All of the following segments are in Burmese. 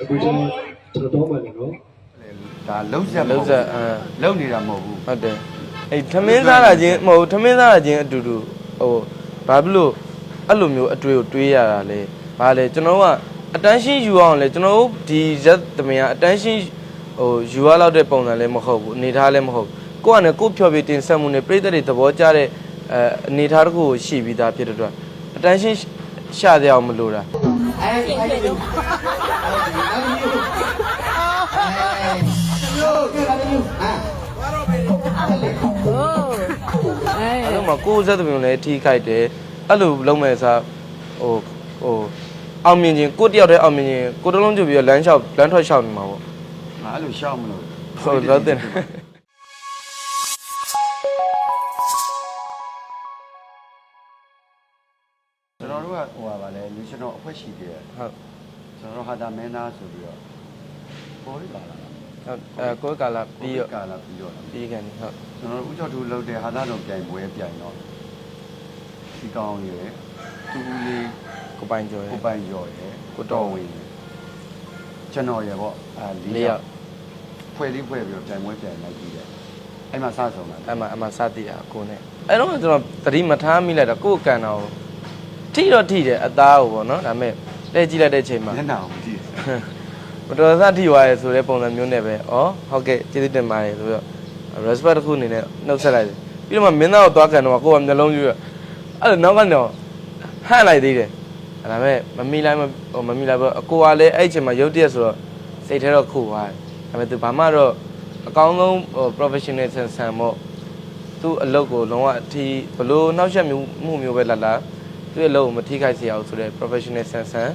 အခုကျွန်တော်ကျွန်တော်တော့မှလည်းနော်ဒါလုံးဆက်လုံးဆက်အမ်လုံးနေတာမဟုတ်ဘူးဟုတ်တယ်အဲ့ထမင်းစားတာချင်းမဟုတ်ထမင်းစားတာချင်းအတူတူဟိုဘာဖြစ်လို့အဲ့လိုမျိုးအတွေ့ကိုတွေးရတာလဲဘာလဲကျွန်တော်ကအတန်းရှင်းယူအောင်လဲကျွန်တော်တို့ဒီရက်သမင်ကအတန်းရှင်းဟိုယူရလောက်တဲ့ပုံစံလည်းမဟုတ်ဘူးအနေထားလည်းမဟုတ်ဘူးကိုကလည်းကိုဖြော်ပြတင်ဆက်မှုနဲ့ပြည်သက်တွေသဘောကျတဲ့ အဲအနေထားတစ်ခုကိုရှိပြီးသားဖြစ်တဲ့အတွက်အတန်းရှင်းရှာကြအောင်မလိုတာအဲ့လိုမှကိုယ်စက်သမီးလည်းထိခိုက်တယ်အဲ့လိုလုံးမဲ့စားဟိုဟိုအောင်မြင်ခြင်းကိုယ်တယောက်တည်းအောင်မြင်ခြင်းကိုယ်တစ်လုံးကြည့်ပြီးတော့လမ်းလျှောက်လမ်းထွက်လျှောက်နေမှာပေါ့ငါအဲ့လိုရှောက်မလို့ဟုတ်တော့တင် ဗာလဲလူရှင်တော်အဖွဲ့ရှိသေးတယ်ဟုတ်ကျွန်တော်တို့ဟာတာမင်းသားဆိုပြီးတော့ပေါ်ရပါလားဟုတ်အဲကိုယ်ကာလာပြီးတော့ကာလာပြီးတော့ပြီးကန်ဟုတ်ကျွန်တော်တို့ဥကြောက်သူလုပ်တဲ့ဟာသားတော်ပြိုင်ပွဲပြိုင်တော့ဒီကောင်းရယ်သူဦးလေးကိုပိုင်ကျော်ရဲ့ကိုပိုင်ကျော်ရယ်ကိုတော်ဝင်းရယ်ကျွန်တော်ရယ်ပေါ့အဲလေးလေးယောယောက်က်ဖွဲ့လေးဖွဲ့ပြီးတော့ပြိုင်ပွဲပြိုင်လိုက်ပြီးတယ်အဲ့မှာစဆုံးတာအဲ့မှာအမှစတည်တာကိုနဲ့အဲ့တော့ကျွန်တော်သတိမထားမိလိုက်တော့ကိုယ်ကန်တော့ ထိတော့ထိတယ်အသားကိုပေါ့နော်ဒါပေမဲ့တဲကြည့်လိုက်တဲ့ချိန်မှာမျက်နှာကိုကြည့်မတော်တဆထိသွားရဲဆိုတဲ့ပုံစံမျိုးနဲ့ပဲဩဟုတ်ကဲ့ကျေးဇူးတင်ပါတယ်ဆိုတော့ respect တစ်ခုအနေနဲ့နှုတ်ဆက်လိုက်တယ်ပြီးတော့မှမင်းသားကိုသွားကန်တော့ကိုကမျက်လုံးယူရအဲ့လိုနောက်ကတော့ဟန့်လိုက်သေးတယ်အဲ့ဒါပေမဲ့မမီလိုက်မဟိုမမီလိုက်ဘူးအကိုကလည်းအဲ့အချိန်မှာရုတ်တရက်ဆိုတော့စိတ်ထဲတော့ခုသွားတယ်ဒါပေမဲ့သူဘာမှတော့အကောင်းဆုံးဟို professional ဆန်ဆန်ပေါ့သူ့အလုပ်ကိုလုံးဝအထီးဘလို့နှောက်ယှက်မှုမှုမျိုးပဲလာလာ သူ့ရဲ့အလုပ်ကိုမထိခိုက်စေအောင်ဆိုတဲ့ professional ဆန်ဆန်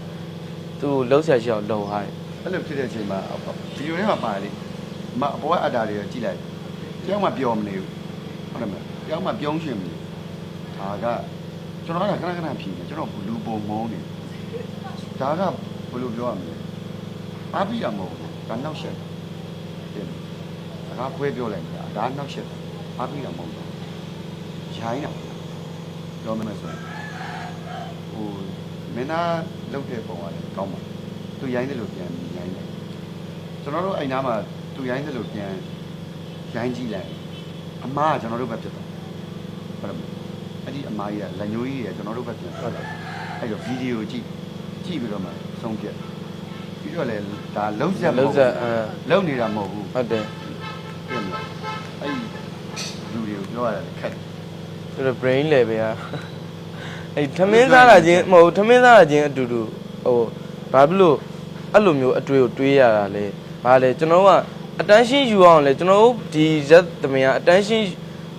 သူ့လှုပ်ရှားရှိအောင်လုပ်ထားတယ်အဲ့လိုဖြစ်တဲ့အချိန်မှာဗီဒီယိုထဲမှာပါတယ်လေမအပေါ်ကအတားတွေကကြည့်လိုက်တယောက်မှပျော်မနေဘူးဟုတ်တယ်မလားတယောက်မှပြုံးရှင်မနေဒါကကျွန်တော်ကခဏခဏဖြီးနေကျွန်တော်လူပုံမုန်းနေဒါကဘယ်လိုပြောရမလဲအားပြီးတာမဟုတ်ဘူးဒါနောက်ဆက်တယ်ဒါကခွဲပြောလိုက်တာဒါနောက်ဆက်အားပြီးတာမဟုတ်ဘူးရိုင်းတာပြောမယ်ဆိုရင်ဟို မင်းသားလောက်တဲ့ပုံကလည်းကောင်းပါသူရိုင်းတယ်လို့ပြန်ရိုင်းတယ်ကျွန်တော်တို့အဲ့နားမှာသူရိုင်းတယ်လို့ပြန်ရိုင်းကြည့်လိုက်အမားကကျွန်တော်တို့ပဲဖြစ်သွားဟုတ်တယ်မလားအဲ့ဒီအမားကြီးကလက်ညိုးကြီးကကျွန်တော်တို့ပဲပြန်ထွက်တယ်အဲ့တော့ဗီဒီယိုကြည့်ကြည့်ပြီးတော့မှဆုံးဖြတ်ပြီးတော့လေဒါလုံးဆက်မလှုဟုတ်ပ်ဆက်အမ်လုံးနေတာမဟုတ်ဘူးဟုတ်တယ်ပြင်မလားအဲ့ဒီလူတွေကိုပြောရတယ်ခက်တယ်သူတို့ brain level อ่ะ အဲ့ထမင်းစားတာချင်းမဟုတ်ထမင်းစားတာချင်းအတူတူဟိုဘာဖြစ်လို့အဲ့လိုမျိုးအတွေ့ကိုတွေးရတာလဲဘာလဲကျွန်တော်ကအတန်းရှင်းယူအောင်လဲကျွန်တော်တို့ဒီရက်သမင်ကအတန်းရှင်း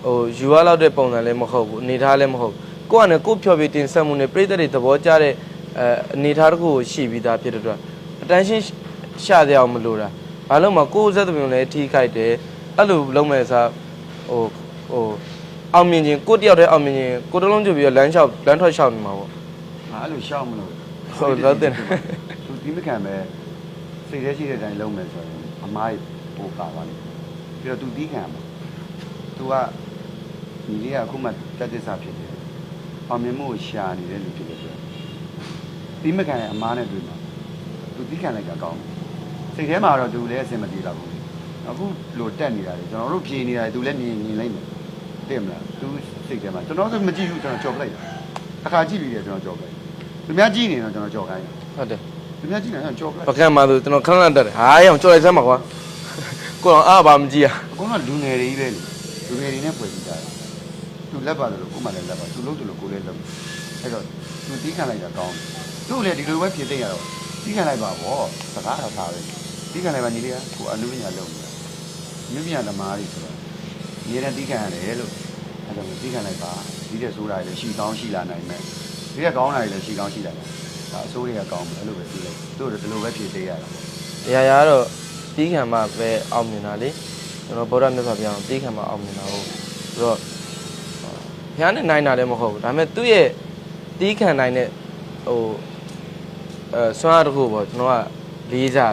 ဟိုယူရလောက်တဲ့ပုံစံလည်းမဟုတ်ဘူးအနေထားလည်းမဟုတ်ဘူးကိုကလည်းကိုဖြော်ပြတင်ဆက်မှုနဲ့ပြည်သက်တွေသဘောကျတဲ့အဲအနေထားတစ်ခုကိုရှိပြီးသားဖြစ်တဲ့အတွက်အတန်းရှင်းရှာကြအောင်မလိုတာဘာလို့မှကိုယ်စက်သမင်လည်းထိခိုက်တယ်အဲ့လိုလုံးမဲ့စားဟိုဟို အောင်မြင်ခြင်းကိုယ့်တယောက်တည်းအောင်မြင်ခြင်းကိုယ်တစ်လုံးကြည့်ပြီးတော့လမ်းလျှောက်လမ်းထွက်လျှောက်နေမှာပေါ့ငါအဲ့လိုရှောက်မလို့ဟုတ်တော့တင်သူဒီမခံပဲစိတ်ထဲရှိတဲ့အတိုင်းလုံးမယ်ဆိုရင်အမားကြီးပိုပါပါလိမ့်ပြီးတော့သူတီးခံမှာသူကဒီလေးကအခုမှတက်သစ္စာဖြစ်တယ်အောင်မြင်မှုကိုရှာနေတဲ့လူဖြစ်တယ်ဆိုတော့ဒီမခံရဲ့အမားနဲ့တွေ့မှာသူတီးခံလိုက်တာကောင်းတယ်စိတ်ထဲမှာတော့သူလည်းအဆင်မပြေတော့ဘူးအခုလိုတက်နေတာလေကျွန်တော်တို့ဖြေနေတာသူလည်းမြင်မြင်လိုက်မယ် သိမလားသူစိတ်ထဲမှာကျွန်တော်ဆိုမကြည့်ဘူးကျွန်တော်ကြော်ပလိုက်တာတစ်ခါကြည့်ပြီးတယ်ကျွန်တော်ကြော်ပလိုက်သူများကြည့်နေတော့ကျွန်တော်ကြော်ခိုင်းတယ်ဟုတ်တယ်သူများကြည့်နေတော့ကြော်ပလိုက်ပကံမှာဆိုကျွန်တော်ခဏခဏတက်တယ်ဟာရအောင်ကြော်လိုက်စမ်းပါကွာကိုတော့အားပါမကြည့်ရအကုန်လုံးလူငယ်တွေကြီးပဲလေလူငယ်တွေနဲ့ပွဲကြည့်ကြတယ်သူလက်ပါတယ်လို့ကိုယ်မှလည်းလက်ပါသူလို့သူလို့ကိုယ်လည်းလုပ်အဲ့တော့သူတီးခံလိုက်တာကောင်းတယ်သူ့လည်းဒီလိုပဲဖြစ်သိရတော့တီးခံလိုက်ပါဗောစကားတော့ထားပဲတီးခံလိုက်ပါညီလေးကကိုအနုပညာလုပ်နေတာမြင့်မြတ်သမားတွေဆိုတော့ ညီတဲ့တီးခံရတယ်လို့အဲ့တော့တီးခံလိုက်ပါဒီတဲ့ဆိုတာလည်းရှိကောင်းရှိလာနိုင်မယ်ဒီတဲ့ကောင်းတာလည်းရှိကောင်းရှိလာနိုင်ဒါအစိုးရကကောင်းတယ်အဲ့လိုပဲပြီးလိုက်သူ့တို့ဒီလိုပဲဖြစ်သေးရတာပေါ့ရာရာတော့တီးခံမှပဲအောင်မြင်တာလေကျွန်တော်ဗုဒ္ဓမြတ်စွာဘုရားတီးခံမှအောင်မြင်တာဟုတ်ဆိုတော့ဘုရားနဲ့နိုင်တာလည်းမဟုတ်ဘူးဒါပေမဲ့သူ့ရဲ့တီးခံနိုင်တဲ့ဟိုအဲဆွမ်းအားတစ်ခုပေါ့ကျွန်တော်ကလေးကြတာ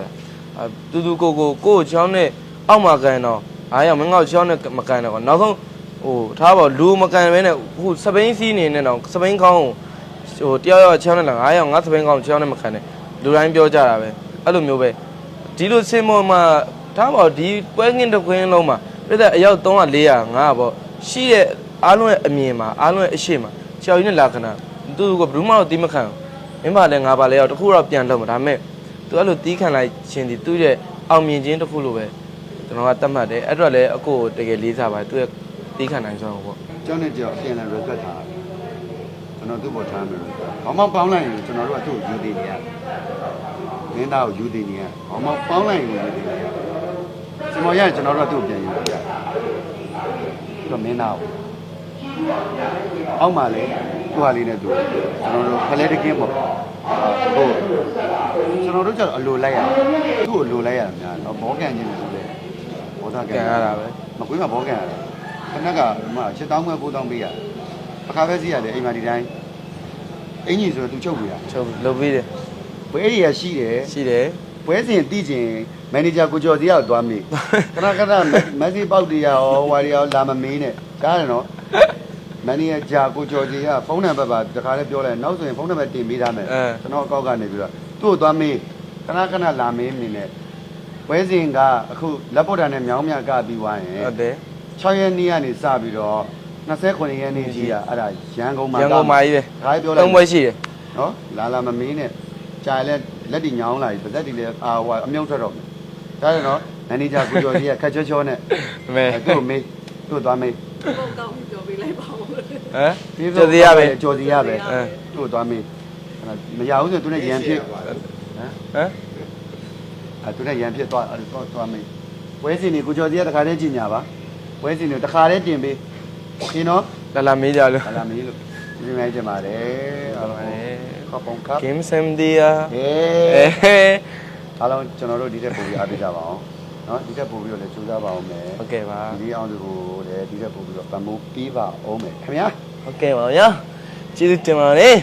အဲတူတူကိုကိုကိုကိုချောင်းနဲ့အောက်မှာကန်တော့ အားရမငေါ့ချောင်းနဲ့မကန်တော့နောက်ဆုံးဟိုထားပါလူမကန်ပဲနဲ့ဟိုစပိန်စီးနေနေတော့စပိန်ကောင်းကိုဟိုတယောက်ယောက်ချောင်းနဲ့လာ9ယောက်ငါစပိန်ကောင်းချောင်းနဲ့မခံနဲ့လူတိုင်းပြောကြတာပဲအဲ့လိုမျိုးပဲဒီလိုစင်မောမှာထားပါဒီပွဲငင်းတစ်ခွင်းလုံးမှာပြည့်တဲ့အယောက်300 400 500ပေါ့ရှိတဲ့အားလုံးရဲ့အမြင်မှာအားလုံးရဲ့အရှိမှာချောက်ရင်းနဲ့လာခဏသူကဘယ်သူမှတော့တီးမခံဘူးမင်းပါလဲငါပါလဲရောက်တခုတော့ပြန်တော့မှာဒါပေမဲ့သူအဲ့လိုတီးခံလိုက်ခြင်းဒီသူ့ရဲ့အောင်မြင်ခြင်းတစ်ခုလိုပဲ ကျွန်တော်ကတတ်မှတ်တယ်အဲ့တော့လည်းအကိုကိုတကယ်လေးစားပါတယ်သူရဲ့တီးခံနိုင်စွမ်းပေါ့ကျောင်းနဲ့ကြောက်အပြန်လဲ record ထားတယ်ကျွန်တော်သူ့ပေါ်ထားမယ်ဘာမှပေါင်းလိုက်ရင်ကျွန်တော်တို့ကသူ့ကိုယူသေးနေရတယ်မင်းသားကိုယူသေးနေရဘာမှပေါင်းလိုက်ရင်ယူသေးနေရကျွန်တော်ရရင်ကျွန်တော်တို့ကသူ့ကိုပြန်ယူပြရတယ်သူကမင်းသားကိုအောက်မှာလေသူ့ဟာလေးနဲ့သူကျွန်တော်တို့ဖလဲတကင်းပေါ့ဟုတ်ကျွန်တော်တို့ကျတော့အလိုလိုက်ရတယ်သူ့ကိုအလိုလိုက်ရတာများတော့ဘောကန်ချင်းလို့ဆိုလေ ဘောသားကန်ကန်ရတာပဲမကွေးမှာဘောကန်ရတယ်ခဏကဟို8000ခွဲ9000ပေးရတယ်အခါပဲစီရတယ်အိမ်မှာဒီတိုင်းအင်ကြီးဆိုတော့သူချုပ်ပြရချုပ်လုပ်ပြီးတယ်ဘွဲအေရီယာရှိတယ်ရှိတယ်ပွဲစဉ်တည်ခြင်းမန်နေဂျာကိုကျော်စီရောက်သွားမေးခဏခဏမက်ဆီပေါက်တရားရောဝါရီရောလာမမေးနဲ့ကြားတယ်နော်မန်နေဂျာကိုကျော်စီကဖုန်းနံပါတ်ပါတခါလေးပြောလိုက်နောက်ဆိုရင်ဖုန်းနံပါတ်တင်ပေးထားမယ်ကျွန်တော်အကောက်ကနေပြီးတော့သူ့ကိုသွားမေးခဏခဏလာမေးနေနဲ့ ပွဲစဉ်ကအခုလက်ပေါ်တာနဲ့မြောင်းမြကပြီးသွားရင်ဟုတ်တယ်6ရက်နေ့ကနေစပြီးတော့29ရက်နေ့ကြီးอ่ะအဲ့ဒါရန်ကုန်မှာရန်ကုန်မှာကြီးပဲဒါပြောလိုက်သုံးပွဲရှိတယ်နော်လာလာမမင်းနဲ့ကြာလဲလက်တီညောင်းလာပြီပါသက်တီလဲအာဟိုအမြုံထွက်တော့မယ်ဒါရနော်မန်နေဂျာကိုကျော်ကြီးကခက်ချောချောနဲ့မဲသူ့ကိုမေးသူ့ကိုသွားမေးပုံကောင်းပြောပေးလိုက်ပါဦးဟမ်ကျော်စီရပဲကျော်စီရပဲအဲသူ့ကိုသွားမေးအဲ့ဒါမရဘူးဆိုသူနဲ့ရန်ဖြစ်ဟမ်ဟမ် အဲသူနဲ့ရန်ဖြစ်သွားအဲ့တော့သွားမေးပွဲစဉ်တွေကိုကျော်စီကတခါတည်းကြည်ညာပါပွဲစဉ်တွေတခါတည်းတင်ပေးရှင်းနော်လာလာမေးကြလို့လာလာမေးလို့ဒီမိုင်းကြပါတယ်အားလုံးခပ်ပုံခပ် game sem dia ဟေးအားလုံးကျွန်တော်တို့ဒီထက်ပိုပြီးအားပေးကြပါအောင်နော်ဒီထက်ပိုပြီးတော့လည်းကြိုးစားပါအောင်မယ်ဟုတ်ကဲ့ပါဒီအောင်သူကိုလည်းဒီထက်ပိုပြီးတော့ပံ့ပိုးပေးပါအောင်မယ်ခင်ဗျာဟုတ်ကဲ့ပါဗျာကျေးဇူးတင်ပါတယ်